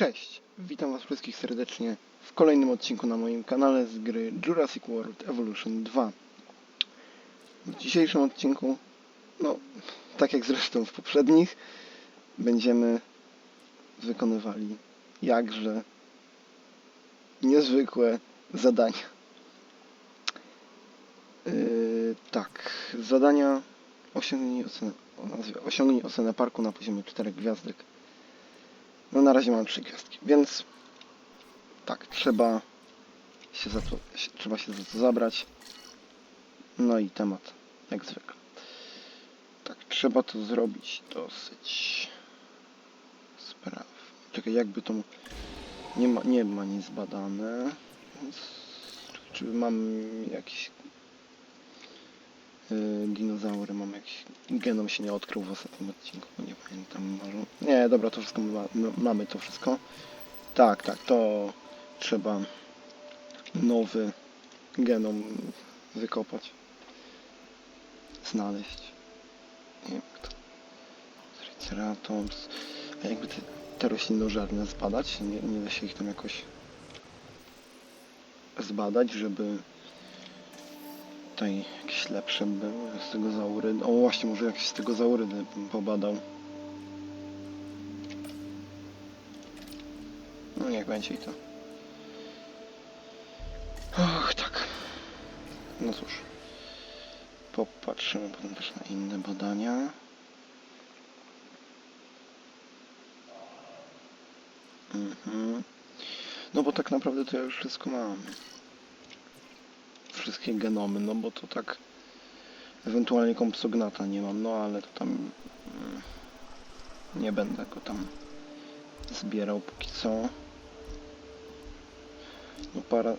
Cześć, witam was wszystkich serdecznie w kolejnym odcinku na moim kanale z gry Jurassic World Evolution 2. W dzisiejszym odcinku, no tak jak zresztą w poprzednich, będziemy wykonywali jakże niezwykłe zadania. Yy, tak, zadania osiągnij ocenę, o nazwie, osiągnij ocenę parku na poziomie 4 gwiazdek. No na razie mam trzy gwiazdki, więc tak, trzeba się za to, trzeba się za to zabrać. No i temat, jak zwykle. Tak, trzeba to zrobić dosyć sprawnie. Czekaj, jakby to... Nie ma, nie ma nic zbadane. Więc czy mam jakieś yy, dinozaury, mam jakiś genom się nie odkrył w ostatnim odcinku, nie pamiętam. Nie, dobra, to wszystko ma, mamy to wszystko. Tak, tak, to trzeba nowy genom wykopać. Znaleźć. Nie wiem. Triceratops. A jakby te, te roślinożerne zbadać? Nie, nie da się ich tam jakoś zbadać, żeby tutaj jakieś lepsze były z tego zaury. O właśnie, może jakieś z tego zaurydy bym pobadał. No niech będzie i to. Och, tak. No cóż. Popatrzymy potem też na inne badania. Mhm. No bo tak naprawdę to ja już wszystko mam. Wszystkie genomy, no bo to tak ewentualnie kompsognata nie mam, no ale to tam mm, nie będę go tam zbierał póki co. No para...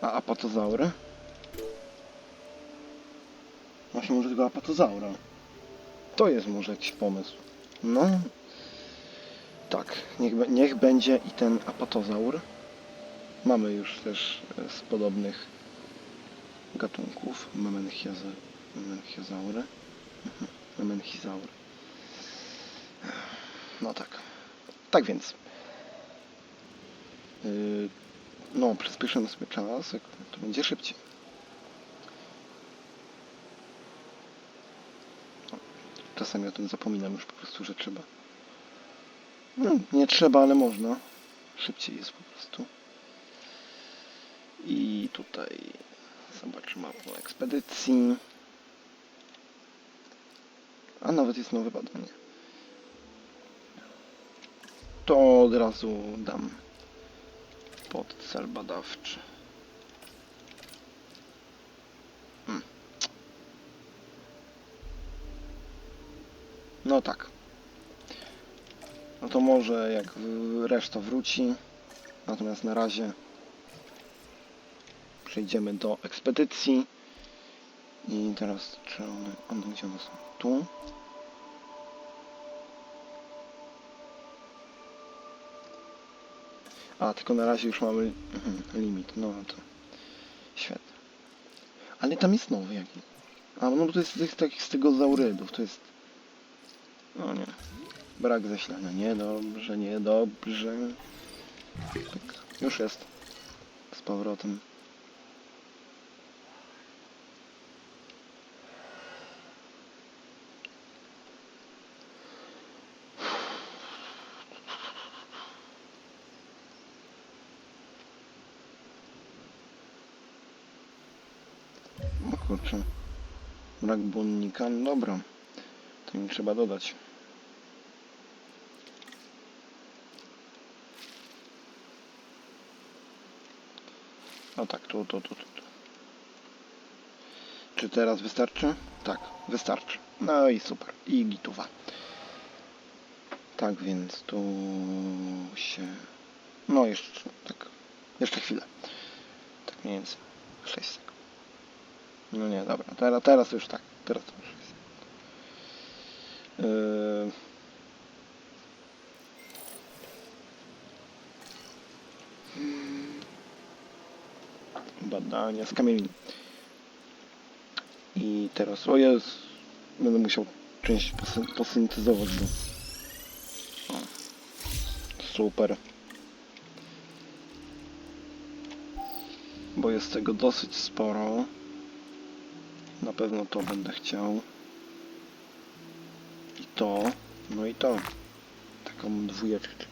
A apatozaury? Właśnie może tego apatozaura. To jest może jakiś pomysł. No. Tak, niech, niech będzie i ten apatozaur. Mamy już też e, z podobnych gatunków memenchiaza- memenchiazaury. Memenchizaury. No tak. Tak więc. Yy, no, przyspieszymy sobie czas, jak to będzie szybciej. Czasami o tym zapominam już po prostu, że trzeba. No, nie trzeba, ale można. Szybciej jest po prostu. I tutaj zobaczymy mapę ekspedycji. A nawet jest nowe badanie. To od razu dam pod cel badawczy. Hmm. No tak. No to może jak reszta wróci. Natomiast na razie przejdziemy do ekspedycji. I teraz czy one, one gdzie one są? Tu. A, tylko na razie już mamy mhm, limit, no to świetnie. Ale tam jest nowy jakiś. A, no to jest tych takich z tego zaurydów, to jest... No nie. Brak zasilania, niedobrze, niedobrze. Tak, już jest. Z powrotem. Kurczę. Brak błonnika, no dobra. To mi trzeba dodać. O tak, tu, tu, tu, tu. Czy teraz wystarczy? Tak, wystarczy. No i super. I gituwa. Tak więc tu się... No jeszcze, tak. Jeszcze chwilę. Tak mniej więcej. 6 sekund. No nie, dobra. Teraz, teraz już tak. Teraz już jest. Yy... Badania z kamieni. I teraz, o jest, będę musiał część posy- posyntezować, bo... O. Super. Bo jest tego dosyć sporo. Na pewno to będę chciał. I to. No i to. Taką dwójeczkę.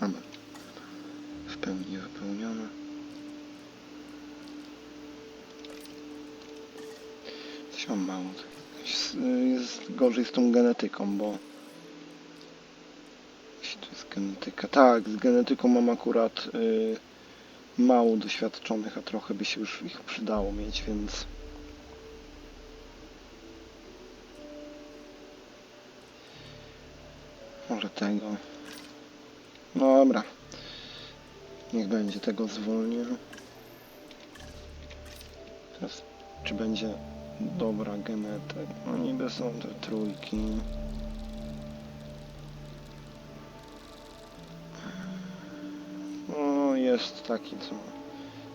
Mamy. W pełni wypełnione. Coś mam mało. Jest, jest gorzej z tą genetyką, bo... To jest genetyka. Tak, z genetyką mam akurat y, mało doświadczonych, a trochę by się już ich przydało mieć, więc... Może tego. No dobra. Niech będzie tego zwolnię. Teraz, czy będzie dobra genetyka? No niby są te trójki. No jest taki co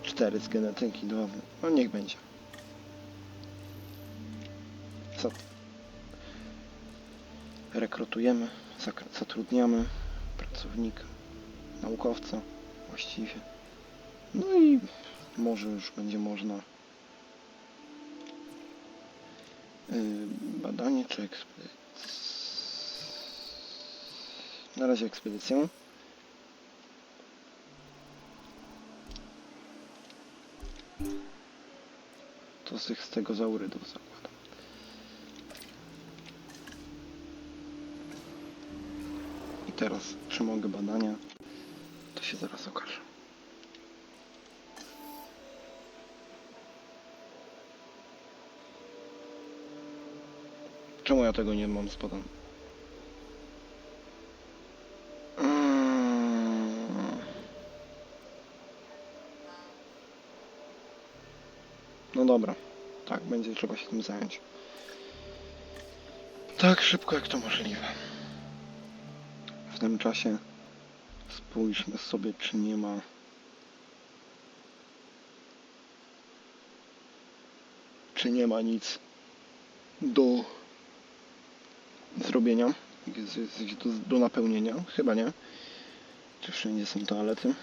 cztery z genetyki, dwa. No niech będzie. Co? Rekrutujemy, zatrudniamy pracownika, naukowca właściwie. No i może już będzie można yy, badanie czy ekspedycja. Na razie ekspedycję. To z tych z tego zaurydów zakładam. Teraz, czy mogę badania? To się zaraz okaże. Czemu ja tego nie mam spodem? Mm. No dobra. Tak, będzie trzeba się tym zająć. Tak szybko jak to możliwe. W tym czasie spójrzmy sobie, czy nie ma czy nie ma nic do zrobienia. Do, do napełnienia. Chyba nie. Czy wszędzie są toalety?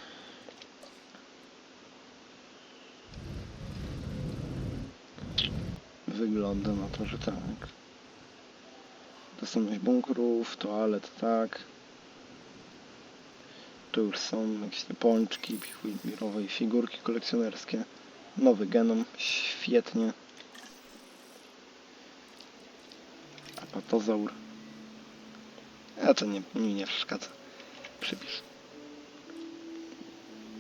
Wygląda na to, że tak. Dostępność bunkrów, toalet, tak. Tu już są jakieś te pączki birowe i figurki kolekcjonerskie. Nowy genom, świetnie. Apatozaur. A to nie, mi nie przeszkadza. Przypisz.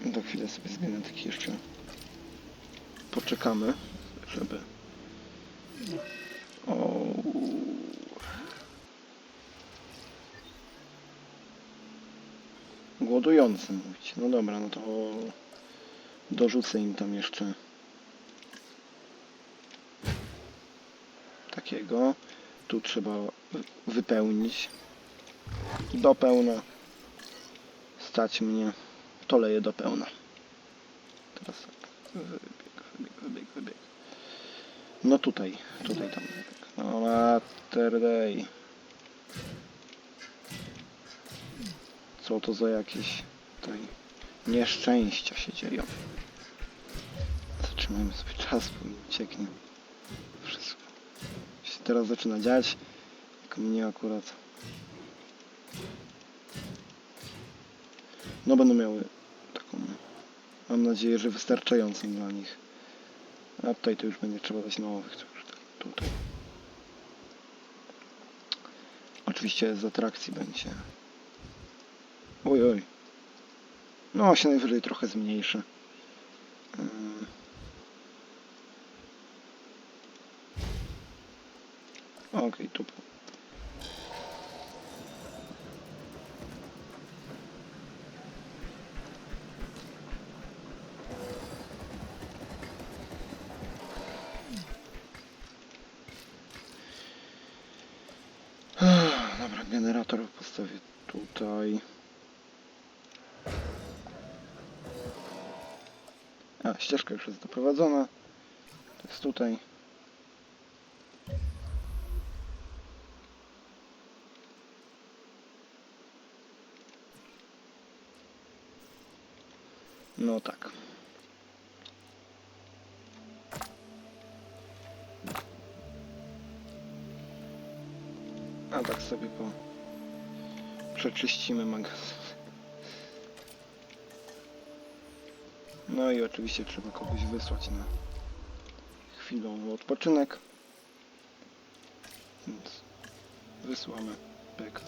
Do chwilę sobie z genetyki jeszcze poczekamy, żeby... O. No dobra, no to dorzucę im tam jeszcze takiego. Tu trzeba wy- wypełnić do pełna. Stać mnie. To leję do pełna. Teraz tak. Wybieg, wybieg, wybieg, wybieg. No tutaj, tutaj tam. No dej. Co to za jakieś tutaj nieszczęścia się dzieją. Zatrzymajmy sobie czas, bo mi ucieknie. Wszystko. Się teraz zaczyna dziać. Tylko mnie akurat. No będą miały taką. Mam nadzieję, że wystarczającą dla nich. A tutaj to już będzie trzeba dać nowych. To już tak tutaj. Oczywiście z atrakcji będzie. Oj, oj. No, się najwyżej trochę zmniejszy. Ym. Okej, tu. Dobra, generator postawię ścieżka już jest doprowadzona. To jest tutaj. No tak. A tak sobie po... Przeczyścimy magazyn. No i oczywiście trzeba kogoś wysłać na chwilowy odpoczynek. Więc wysłamy. Pyk.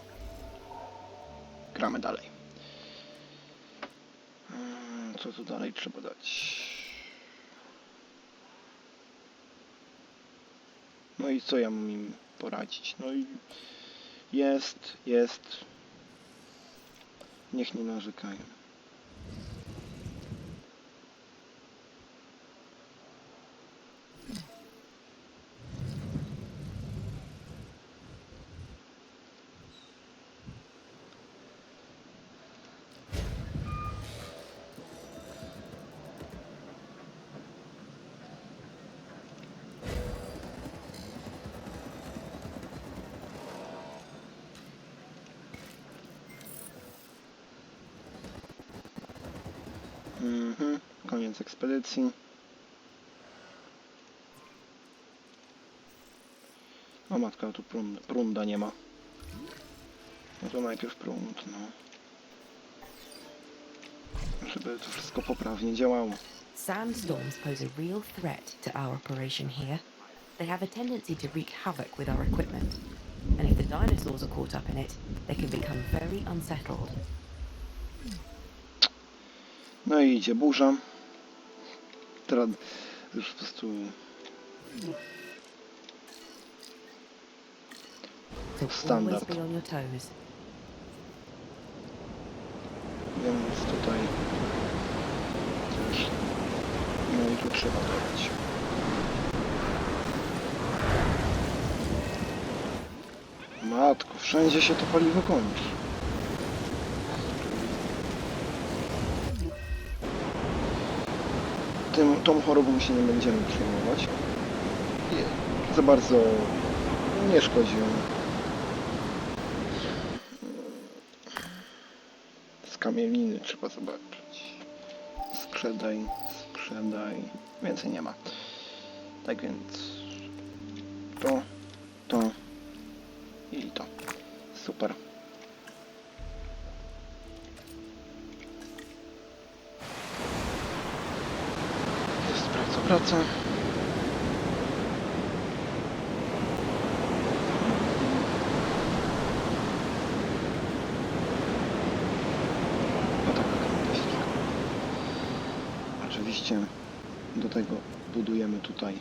Gramy dalej. Mm, Co tu dalej trzeba dać? No i co ja mam im poradzić? No i jest, jest. Niech nie narzekają. Mhm, koniec ekspedycji. O matka, tu prunda, prunda nie ma. No to najpierw prąd, no. Żeby to wszystko poprawnie działało. Sandstorms pose a real threat to our operation here. They have a tendency to wreak havoc with our equipment, and if the dinosaurs are caught up in it, they can become very unsettled. No i idzie burza. Teraz już po prostu Standard. Więc tutaj też. No i tu trzeba dodać. Matko, wszędzie się to paliwo kończy. Tym, tą chorobą się nie będziemy przejmować. Za bardzo nie szkodzi. Z kamieliny trzeba zobaczyć. Sprzedaj, sprzedaj. Więcej nie ma. Tak więc to, to i to. Super. Praca. No tak. Oczywiście do tego budujemy tutaj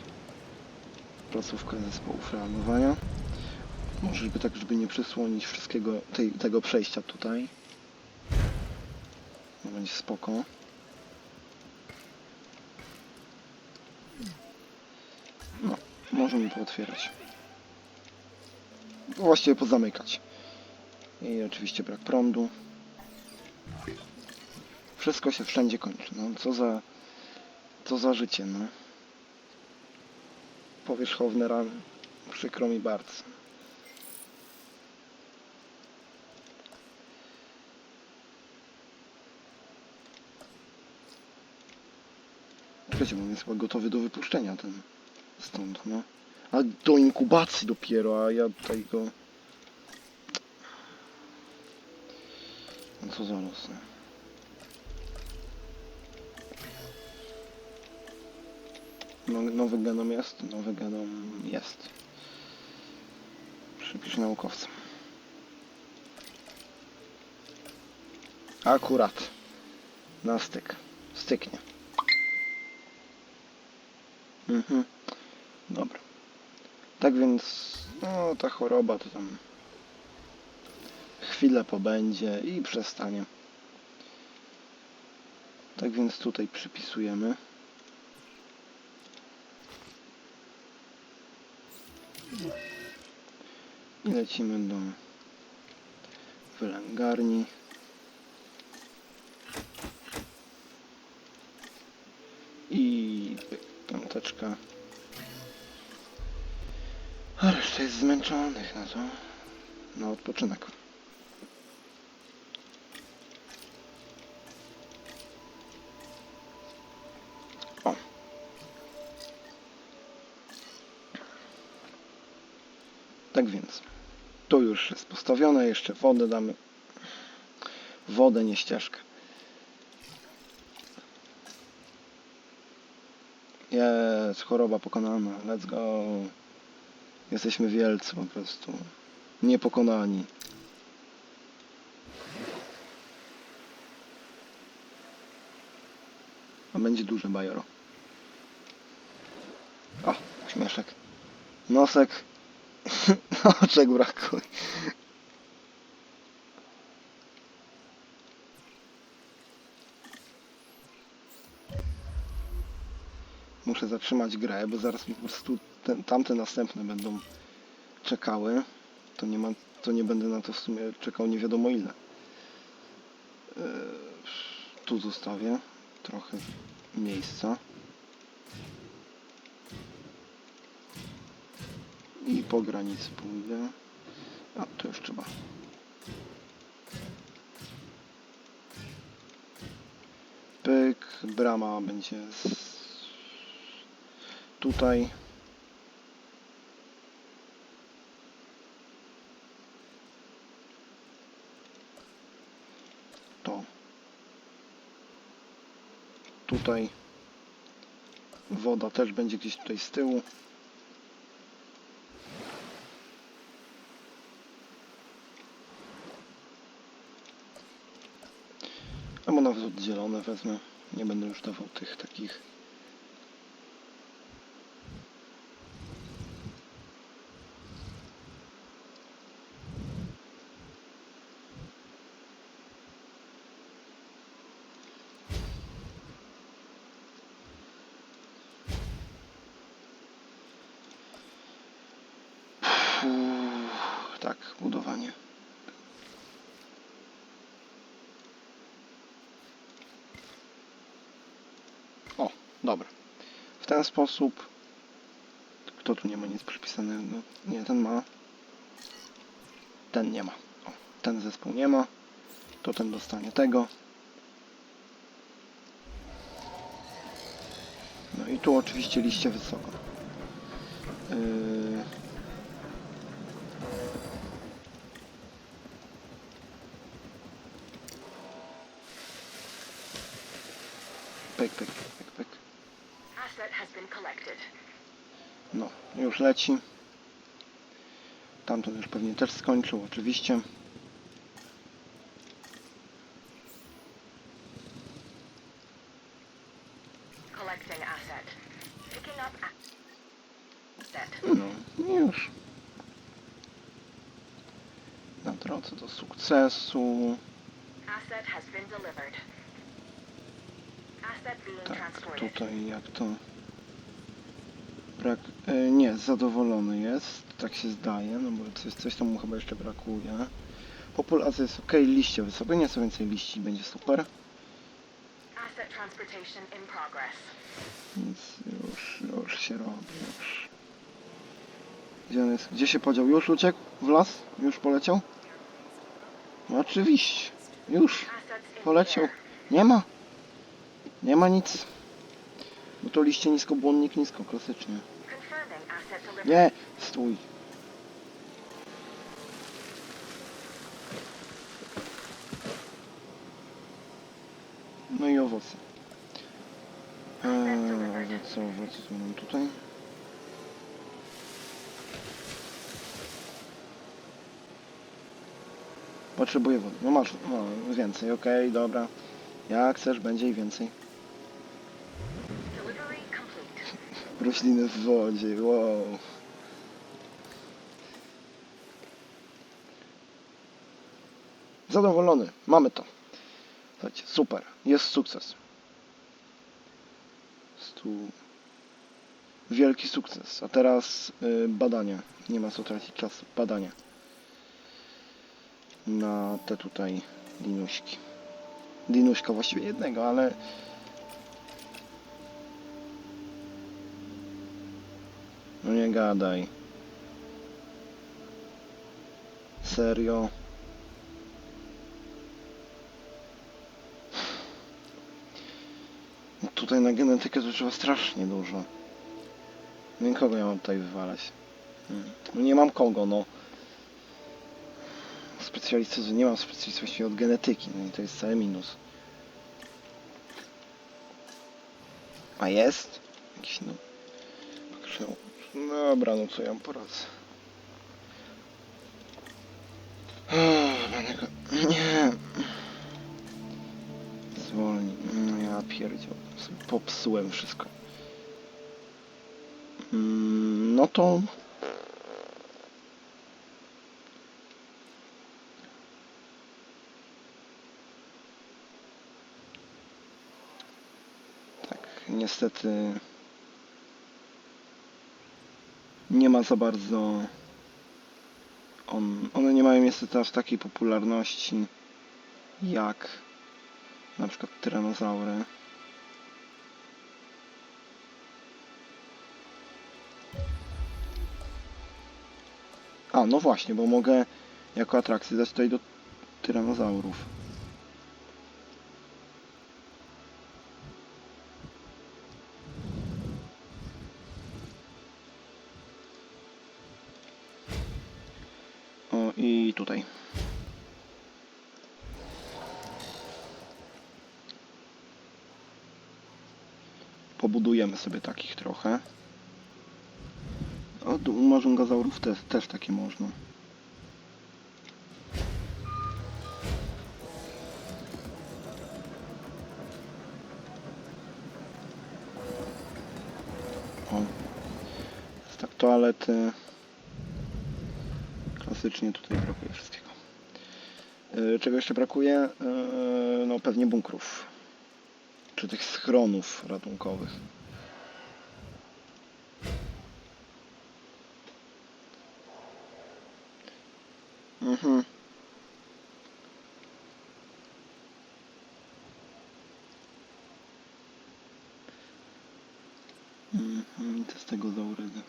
placówkę zespołu reagowania. Może żeby tak, żeby nie przysłonić wszystkiego tej, tego przejścia tutaj. No będzie spoko. Możemy pootwierać. Właściwie pozamykać. I oczywiście brak prądu. Wszystko się wszędzie kończy. No co za... Co za życie, no. Powierzchowne rany. Przykro mi bardzo. Wiecie, bo on jest chyba gotowy do wypuszczenia ten stąd, no. A do inkubacji dopiero, a ja tutaj go... No co za los, no. No, nowy genom jest, nowy genom jest. Przypisz naukowcom. Akurat. Na styk. Styknie. Mhm. Dobra. Tak więc, no ta choroba to tam chwilę pobędzie i przestanie. Tak więc tutaj przypisujemy. I lecimy do wylęgarni. I piąteczka jeszcze jest zmęczonych, no to... No odpoczynek. O. Tak więc, tu już jest postawione, jeszcze wodę damy. Wodę, nie ścieżkę. Jest, choroba pokonana, let's go. Jesteśmy wielcy po prostu. Niepokonani. A będzie duże bajoro. O, śmieszek. Nosek. Oczek brakuje. Muszę zatrzymać grę, bo zaraz mi po prostu ten, tamte następne będą czekały. To nie, ma, to nie będę na to w sumie czekał nie wiadomo ile. Yy, tu zostawię trochę miejsca. I po granicy pójdę. A, to już trzeba. Pyk, brama będzie z... tutaj. To. Tutaj. Woda też będzie gdzieś tutaj z tyłu. Albo nawet oddzielone wezmę. Nie będę już dawał tych takich. Budowanie. O, dobra. W ten sposób. Kto tu nie ma nic przypisanego? Nie, ten ma. Ten nie ma. O, ten zespół nie ma. To ten dostanie tego. No i tu oczywiście liście wysoko. Yy... Pyk, pyk, pyk, pyk. No, już leci. Tamten już pewnie też skończył, oczywiście. No, już. Na drodze do sukcesu. Asset has been delivered. Tak, tutaj jak to... Brak... E, nie, zadowolony jest, tak się zdaje, no bo coś, coś tam mu chyba jeszcze brakuje. Populacja jest ok, liście wysoko, nieco więcej liści, będzie super. Więc już, już się robi, już. Gdzie on jest? Gdzie się podział? Już uciekł w las? Już poleciał? No oczywiście. Już. Poleciał. Nie ma. Nie ma nic. Bo to liście nisko, błonnik nisko, klasycznie. Nie, stój. No i owoce. Eee, owoce, owoce, co mam tutaj? Potrzebuję wody. No masz, no więcej, okej, dobra. Jak chcesz, będzie i więcej. Rośliny w wodzie, wow. Zadowolony, mamy to. Słuchajcie, super, jest sukces. Jest tu wielki sukces. A teraz y, badania. Nie ma co tracić czasu. Badania. Na te tutaj dinuśki. Dinuśka właściwie jednego, ale No nie gadaj. Serio? Tutaj na genetykę to trzeba strasznie dużo. I kogo ja mam tutaj wywalać? No nie mam kogo, no. Specjalistów, nie mam specjalistów od genetyki, no i to jest cały minus. A jest? Jakiś no... Dobra, no co ja mam poradzę. Będę go... Nie. Zwolnij. No ja pierdział. Popsułem wszystko. Mm, No to... Tak, niestety... Nie ma za bardzo... On, one nie mają niestety aż takiej popularności jak na przykład tyranozaury. A, no właśnie, bo mogę jako atrakcję dać tutaj do tyranozaurów. Pobudujemy sobie takich trochę. O, tu u marzungozaurów też, też takie można. O. Tak, toalety. Klasycznie tutaj brakuje wszystkiego. Yy, czego jeszcze brakuje? Yy, no pewnie bunkrów. Czy tych schronów ratunkowych. Mhm. Mhm, to z tego zaurydy.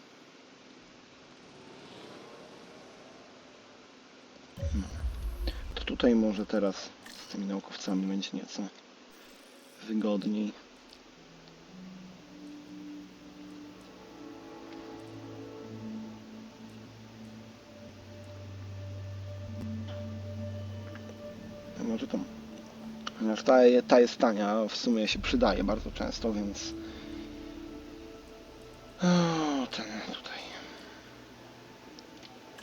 No. To tutaj może teraz z tymi naukowcami będzie nieco wygodniej. Może. Ponieważ ta, ta jest tania, w sumie się przydaje bardzo często, więc. O, ten tutaj.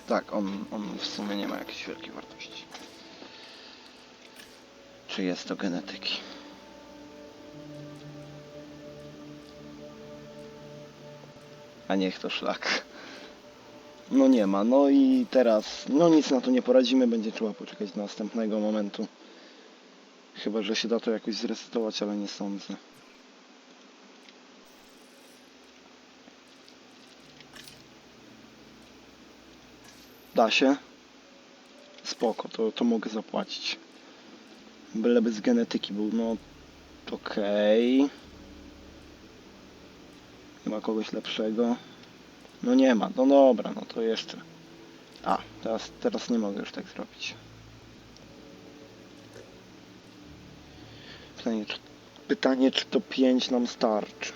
Tak, on, on w sumie nie ma jakiejś wielkiej wartości. Czy jest to genetyki? A niech to szlak. No nie ma, no i teraz, no nic na to nie poradzimy, będzie trzeba poczekać do następnego momentu. Chyba, że się da to jakoś zresetować, ale nie sądzę. Da się? Spoko, to, to mogę zapłacić. Byleby z genetyki był, no okej. Nie ma kogoś lepszego. No nie ma, no dobra, no to jeszcze. A, teraz, teraz nie mogę już tak zrobić. Pytanie, czy, pytanie, czy to 5 nam starczy?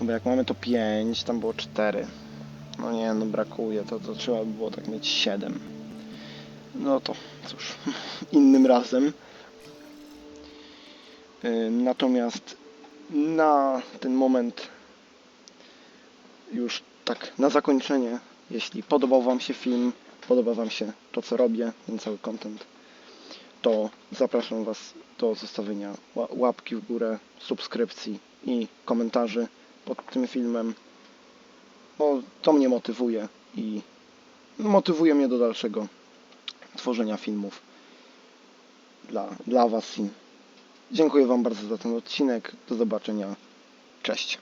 No bo jak mamy to 5, tam było 4. No nie, no brakuje, to, to trzeba by było tak mieć 7. No to cóż, innym razem. Yy, Natomiast na ten moment już tak na zakończenie, jeśli podobał Wam się film, podoba Wam się to co robię, ten cały content, to zapraszam Was do zostawienia ła- łapki w górę, subskrypcji i komentarzy pod tym filmem, bo to mnie motywuje i motywuje mnie do dalszego tworzenia filmów dla, dla Was dziękuję Wam bardzo za ten odcinek. Do zobaczenia. Cześć.